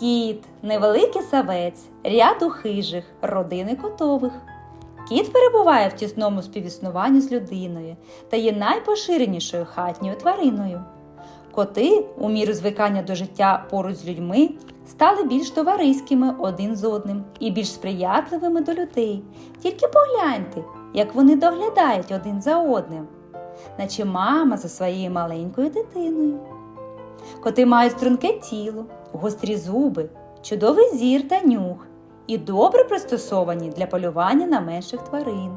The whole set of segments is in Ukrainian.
Кіт, невеликий савець, ряду хижих, родини котових. Кіт перебуває в тісному співіснуванні з людиною та є найпоширенішою хатньою твариною. Коти, у міру звикання до життя поруч з людьми, стали більш товариськими один з одним і більш сприятливими до людей. Тільки погляньте, як вони доглядають один за одним, наче мама за своєю маленькою дитиною. Коти мають струнке тіло, гострі зуби, чудовий зір та нюх і добре пристосовані для полювання на менших тварин.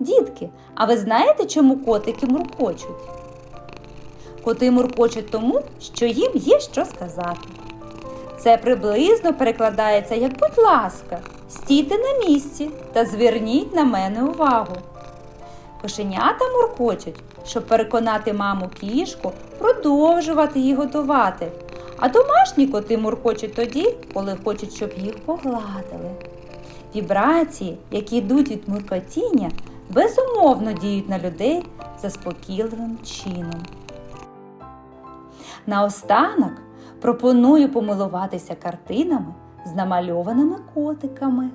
Дітки, а ви знаєте, чому котики муркочуть? Коти муркочуть тому, що їм є що сказати. Це приблизно перекладається як будь ласка, стійте на місці та зверніть на мене увагу. Кошенята муркочуть, щоб переконати маму кішку продовжувати її готувати. А домашні коти муркочуть тоді, коли хочуть, щоб їх погладили. Вібрації, які йдуть від муркотіння, безумовно діють на людей заспокійливим чином. Наостанок пропоную помилуватися картинами з намальованими котиками.